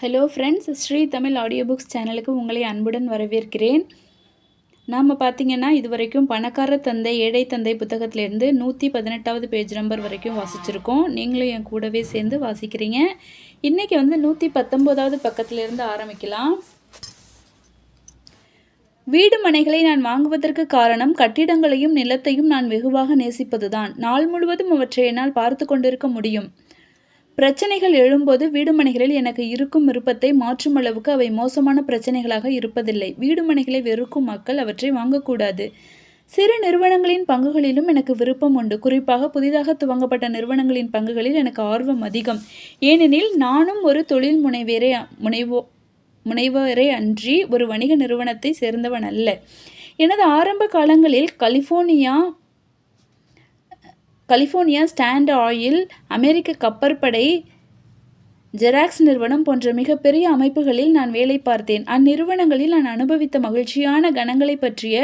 Hello friends Sri Tamil audio books சேனலுக்கு உங்களை அன்புடன் வரவேற்கிறேன். நாம் பார்த்தீங்கன்னா இது வரைக்கும் பணக்கார தந்தை ஏழை தந்தை புத்தகத்திலேருந்து நூற்றி பதினெட்டாவது பேஜ் நம்பர் வரைக்கும் வாசிச்சிருக்கோம். நீங்களும் என் கூடவே சேர்ந்து வாசிக்கிறீங்க. இன்றைக்கி வந்து நூற்றி பத்தொம்போதாவது பக்கத்திலேருந்து ஆரம்பிக்கலாம். வீடு மனைகளை நான் வாங்குவதற்கு காரணம் கட்டிடங்களையும் நிலத்தையும் நான் வெகுவாக நேசிப்பதுதான். நாள் முழுவதும் அவற்றை என்னால் பார்த்து கொண்டிருக்க முடியும். பிரச்சனைகள் எழும்போது வீடுமனைகளில் எனக்கு இருக்கும் விருப்பத்தை மாற்றும் அளவுக்கு அவை மோசமான பிரச்சனைகளாக இருப்பதில்லை. வீடுமனைகளை வெறுக்கும் மக்கள் அவற்றை வாங்கக்கூடாது. சிறு நிறுவனங்களின் பங்குகளிலும் எனக்கு விருப்பம் உண்டு. குறிப்பாக புதிதாக துவங்கப்பட்ட நிறுவனங்களின் பங்குகளில் எனக்கு ஆர்வம் அதிகம். ஏனெனில் நானும் ஒரு தொழில் முனைவேரே முனைவோ முனைவரே அன்றி ஒரு வணிக நிறுவனத்தை சேர்ந்தவன் அல்ல. எனது ஆரம்ப காலங்களில் கலிஃபோர்னியா கலிஃபோர்னியா ஸ்டாண்ட் ஆயில் அமெரிக்க கப்பற்படை ஜெராக்ஸ் நிறுவனம் போன்ற மிகப்பெரிய அமைப்புகளில் நான் வேலை பார்த்தேன். அந்நிறுவனங்களில் நான் அனுபவித்த மகிழ்ச்சியான கணங்களை பற்றிய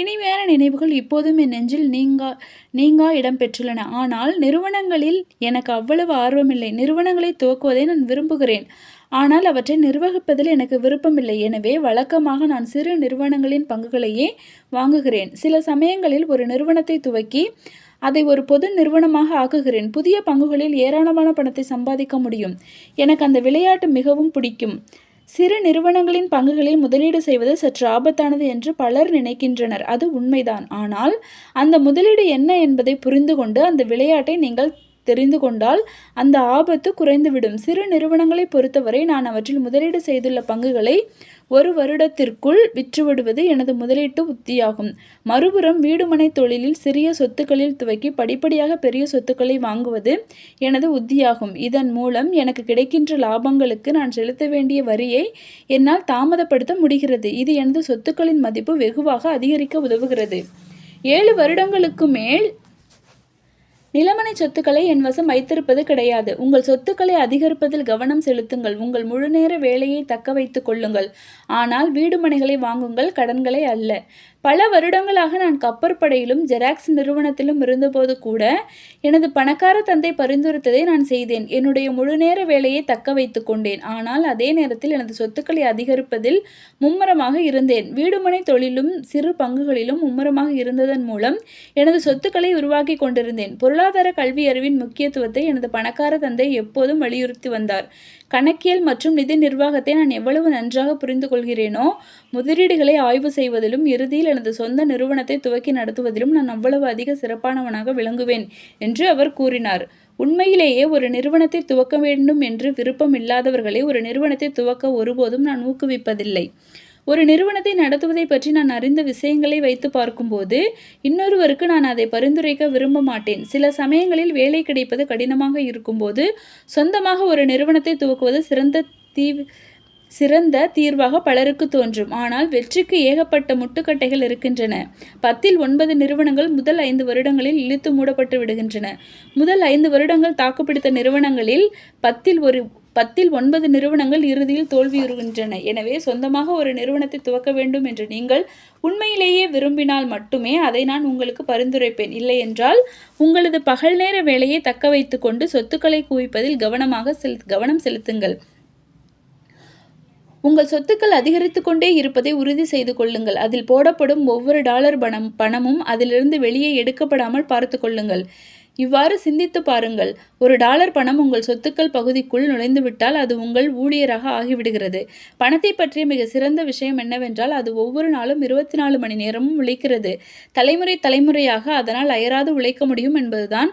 இனிமையான நினைவுகள் இப்போதும் என் நெஞ்சில் நீங்கா நீங்கா இடம் பெற்றுள்ளன ஆனால் நிறுவனங்களில் எனக்கு அவ்வளவு ஆர்வமில்லை. நிறுவனங்களை துவக்குவதை நான் விரும்புகிறேன். ஆனால் அவற்றை நிர்வகிப்பதில் எனக்கு விருப்பமில்லை. எனவே வழக்கமாக நான் சிறு நிறுவனங்களின் பங்குகளையே வாங்குகிறேன். சில சமயங்களில் ஒரு நிறுவனத்தை துவக்கி அதை ஒரு பொது நிறுவனமாக ஆக்குகிறேன். புதிய பங்குகளில் ஏராளமான பணத்தை சம்பாதிக்க முடியும். எனக்கு அந்த விளையாட்டு மிகவும் பிடிக்கும். சிறு நிறுவனங்களின் பங்குகளில் முதலீடு செய்வது சற்று ஆபத்தானது என்று பலர் நினைக்கின்றனர். அது உண்மைதான். ஆனால் அந்த முதலீடு என்ன என்பதை புரிந்து கொண்டு அந்த விளையாட்டை நீங்கள் தெரிந்து கொண்டால் அந்த ஆபத்து குறைந்துவிடும். சிறு நிறுவனங்களை பொறுத்தவரை நான் அவற்றில் முதலீடு செய்துள்ள பங்குகளை ஒரு வருடத்திற்குள் விற்றுவிடுவது எனது முதலீட்டு உத்தியாகும். மறுபுறம் வீடுமனை தொழிலில் சிறிய சொத்துக்களில் துவக்கி படிப்படியாக பெரிய சொத்துக்களை வாங்குவது எனது உத்தியாகும். இதன் மூலம் எனக்கு கிடைக்கின்ற லாபங்களுக்கு நான் செலுத்த வேண்டிய வரியை என்னால் தாமதப்படுத்த முடிகிறது. இது எனது சொத்துக்களின் மதிப்பு வெகுவாக அதிகரிக்க உதவுகிறது. ஏழு வருடங்களுக்கு மேல் நிலமனை சொத்துக்களை என் வசம் வைத்திருப்பது கிடையாது. உங்கள் சொத்துக்களை அதிகரிப்பதில் கவனம் செலுத்துங்கள். உங்கள் முழுநேர வேலையை தக்க வைத்துக் கொள்ளுங்கள். ஆனால் வீடுமனைகளை வாங்குங்கள் கடன்களை அல்ல. பல வருடங்களாக நான் கப்பற்படையிலும் ஜெராக்ஸ் நிறுவனத்திலும் இருந்தபோது கூட எனது பணக்கார தந்தை பரிந்துரைத்ததை நான் செய்தேன். என்னுடைய முழுநேர வேலையை தக்க வைத்து கொண்டேன். ஆனால் அதே நேரத்தில் எனது சொத்துக்களை அதிகரிப்பதில் மும்முரமாக இருந்தேன். வீடுமனை தொழிலும் சிறு பங்குகளிலும் மும்முரமாக இருந்ததன் மூலம் எனது சொத்துக்களை உருவாக்கி கொண்டிருந்தேன். பொருளாதார கல்வியறிவின் முக்கியத்துவத்தை எனது பணக்கார தந்தை எப்போதும் வலியுறுத்தி வந்தார். கணக்கியல் மற்றும் நிதி நிர்வாகத்தை நான் எவ்வளவு நன்றாக புரிந்து கொள்கிறேனோ முதலீடுகளை ஆய்வு செய்வதிலும் இறுதியில் எனது சொந்த நிறுவனத்தை துவக்கி நடத்துவதிலும் நான் அவ்வளவு அதிக சிறப்பானவனாக விளங்குவேன் என்று அவர் கூறினார். உண்மையிலேயே ஒரு நிறுவனத்தை துவக்க வேண்டும் என்று விருப்பம் இல்லாதவர்களை ஒரு நிறுவனத்தை துவக்க ஒருபோதும் நான் ஊக்குவிப்பதில்லை. ஒரு நிறுவனத்தை நடத்துவதை பற்றி நான் அறிந்த விஷயங்களை வைத்து பார்க்கும்போது இன்னொருவருக்கு நான் அதை பரிந்துரைக்க விரும்ப மாட்டேன். சில சமயங்களில் வேலை கிடைப்பது கடினமாக இருக்கும்போது சொந்தமாக ஒரு நிறுவனத்தை துவக்குவது சிறந்த தீவி சிறந்த தீர்வாக பலருக்கு தோன்றும். ஆனால் வெற்றிக்கு ஏகப்பட்ட முட்டுக்கட்டைகள் இருக்கின்றன. பத்தில் ஒன்பது நிறுவனங்கள் முதல் ஐந்து வருடங்களில் இழுத்து மூடப்பட்டு விடுகின்றன. முதல் ஐந்து வருடங்கள் தாக்குப்பிடித்த நிறுவனங்களில் பத்தில் ஒரு பத்தில் ஒன்பது நிறுவனங்கள் இறுதியில் தோல்வியுறுகின்றன. எனவே சொந்தமாக ஒரு நிறுவனத்தை துவக்க வேண்டும் என்று நீங்கள் உண்மையிலேயே விரும்பினால் மட்டுமே அதை நான் உங்களுக்கு பரிந்துரைப்பேன். இல்லை என்றால் உங்களது பகல் நேர வேலையை தக்க வைத்துக்கொண்டு சொத்துக்களை குவிப்பதில் கவனமாக செலுத் கவனம் செலுத்துங்கள். உங்கள் சொத்துக்கள் அதிகரித்து கொண்டே இருப்பதை உறுதி செய்து கொள்ளுங்கள். அதில் போடப்படும் ஒவ்வொரு டாலர் பணம் பணமும் அதிலிருந்து வெளியே எடுக்கப்படாமல் பார்த்து கொள்ளுங்கள். இவ்வாறு சிந்தித்து பாருங்கள் ஒரு டாலர் பணம் உங்கள் சொத்துக்கள் பகுதிக்குள் நுழைந்துவிட்டால் அது உங்கள் ஊழியராக ஆகிவிடுகிறது. பணத்தை பற்றிய மிக சிறந்த விஷயம் என்னவென்றால் அது ஒவ்வொரு நாளும் இருபத்தி நாலு மணி நேரமும் உழைக்கிறது. தலைமுறை தலைமுறையாக அதனால் அயராது உழைக்க முடியும் என்பதுதான்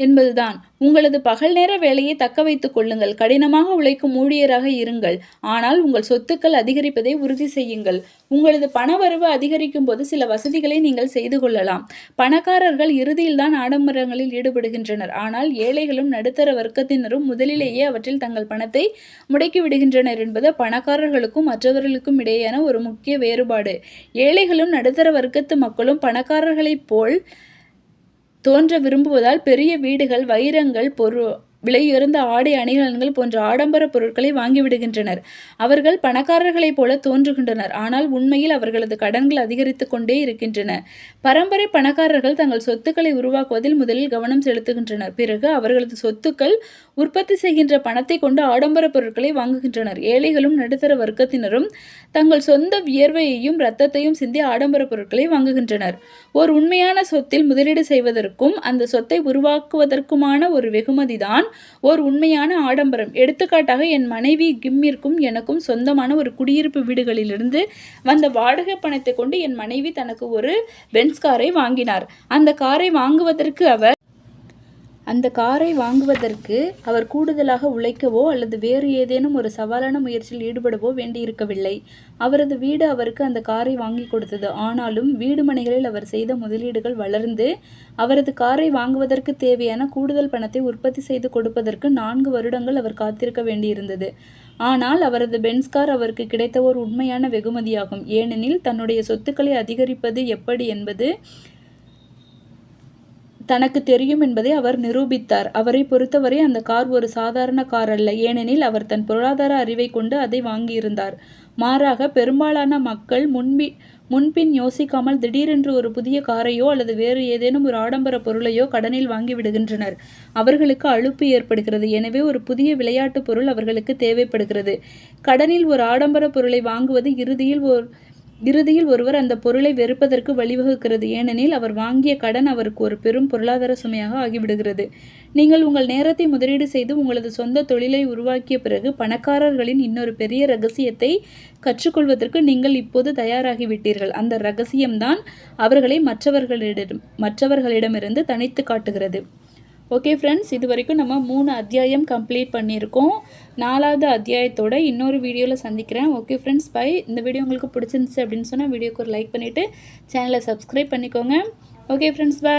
என்பதுதான். உங்களது பகல் நேர வேலையை தக்க வைத்துக் கொள்ளுங்கள். கடினமாக உழைக்கும் ஊழியராக இருங்கள். ஆனால் உங்கள் சொத்துக்கள் அதிகரிப்பதை உறுதி செய்யுங்கள். உங்களது பணவரவு அதிகரிக்கும் போது சில வசதிகளை நீங்கள் செய்து கொள்ளலாம். பணக்காரர்கள் இறுதியில்தான் ஆடம்பரங்களில் ஈடுபடுகின்றனர். ஆனால் ஏழைகளும் நடுத்தர வர்க்கத்தினரும் முதலிலேயே அவற்றில் தங்கள் பணத்தை முடக்கி விடுகின்றனர் என்பது பணக்காரர்களுக்கும் மற்றவர்களுக்கும் இடையேயான ஒரு முக்கிய வேறுபாடு. ஏழைகளும் நடுத்தர வர்க்கத்து மக்களும் பணக்காரர்களைப் போல் தோன்ற விரும்புவதால் பெரிய வீடுகள் வைரங்கள் பொரு விலையுயர்ந்த ஆடை அணிகலன்கள் போன்ற ஆடம்பர பொருட்களை வாங்கிவிடுகின்றனர். அவர்கள் பணக்காரர்களைப் போல தோன்றுகின்றனர். ஆனால் உண்மையில் அவர்களது கடன்கள் அதிகரித்து கொண்டே இருக்கின்றன. பரம்பரை பணக்காரர்கள் தங்கள் சொத்துக்களை உருவாக்குவதில் முதலில் கவனம் செலுத்துகின்றனர். பிறகு அவர்களது சொத்துக்கள் உற்பத்தி செய்கின்ற பணத்தை கொண்டு ஆடம்பர பொருட்களை வாங்குகின்றனர். ஏழைகளும் நடுத்தர வர்க்கத்தினரும் தங்கள் சொந்த வியர்வையையும் இரத்தத்தையும் சிந்தி ஆடம்பர பொருட்களை வாங்குகின்றனர். ஒரு உண்மையான சொத்தில் முதலீடு செய்வதற்கும் அந்த சொத்தை உருவாக்குவதற்குமான ஒரு வெகுமதிதான் ஒரு உண்மையான ஆடம்பரம். எடுத்துக்காட்டாக என் மனைவி கிம்மிற்கும் எனக்கும் சொந்தமான ஒரு குடியிருப்பு வீடுகளிலிருந்து வந்த வாடகை பணத்தை கொண்டு என் மனைவி தனக்கு ஒரு பென்ஸ் காரை வாங்கினார். அந்த காரை வாங்குவதற்கு அவர் அந்த காரை வாங்குவதற்கு அவர் கூடுதலாக உழைக்கவோ அல்லது வேறு ஏதேனும் ஒரு சவாலான முயற்சியில் ஈடுபடவோ வேண்டியிருக்கவில்லை. அவரது வீடு அவருக்கு அந்த காரை வாங்கி கொடுத்தது. ஆனாலும் வீடு மனைகளில் அவர் செய்த முதலீடுகள் வளர்ந்து அவரது காரை வாங்குவதற்கு தேவையான கூடுதல் பணத்தை உற்பத்தி செய்து கொடுப்பதற்கு நான்கு வருடங்கள் அவர் காத்திருக்க வேண்டியிருந்தது. ஆனால் அவரது பென்ஸ் கார் அவருக்கு கிடைத்த ஒரு உண்மையான வெகுமதியாகும். ஏனெனில் தன்னுடைய சொத்துக்களை அதிகரிப்பது எப்படி என்பது தனக்கு தெரியும் என்பதை அவர் நிரூபித்தார். அவரை பொறுத்தவரை அந்த கார் ஒரு சாதாரண கார் அல்ல. ஏனெனில் அவர் தன் பொருளாதார அறிவை கொண்டு அதை வாங்கியிருந்தார். மாறாக பெரும்பாலான மக்கள் முன்பி முன்பின் யோசிக்காமல் திடீரென்று ஒரு புதிய காரையோ அல்லது வேறு ஏதேனும் ஒரு ஆடம்பர பொருளையோ கடனில் வாங்கிவிடுகின்றனர். அவர்களுக்கு அலுப்பு ஏற்படுகிறது. எனவே ஒரு புதிய விளையாட்டு பொருள் அவர்களுக்கு தேவைப்படுகிறது. கடனில் ஒரு ஆடம்பர பொருளை வாங்குவது இறுதியில் ஒரு இறுதியில் ஒருவர் அந்த பொருளை வெறுப்பதற்கு வழிவகுக்கிறது. ஏனெனில் அவர் வாங்கிய கடன் அவருக்கு ஒரு பெரும் பொருளாதார சுமையாக ஆகிவிடுகிறது. நீங்கள் உங்கள் நேரத்தை முதலீடு செய்து உங்களது சொந்த தொழிலை உருவாக்கிய பிறகு பணக்காரர்களின் இன்னொரு பெரிய ரகசியத்தை கற்றுக்கொள்வதற்கு நீங்கள் இப்போது தயாராகிவிட்டீர்கள். அந்த ரகசியம்தான் அவர்களை மற்றவர்களிடம் மற்றவர்களிடமிருந்து தனித்து காட்டுகிறது. ஓகே ஃப்ரெண்ட்ஸ் இது வரைக்கும் நம்ம மூணு அத்தியாயம் கம்ப்ளீட் பண்ணியிருக்கோம். நாலாவது அத்தியாயத்தோட இன்னொரு வீடியோவில் சந்திக்கிறேன். ஓகே ஃப்ரெண்ட்ஸ் பை இந்த வீடியோ உங்களுக்கு பிடிச்சிருந்துச்சு அப்படின்னு சொன்னால் வீடியோக்கு ஒரு லைக் பண்ணிவிட்டு சேனலை சப்ஸ்கிரைப் பண்ணிக்கோங்க. Okay friends by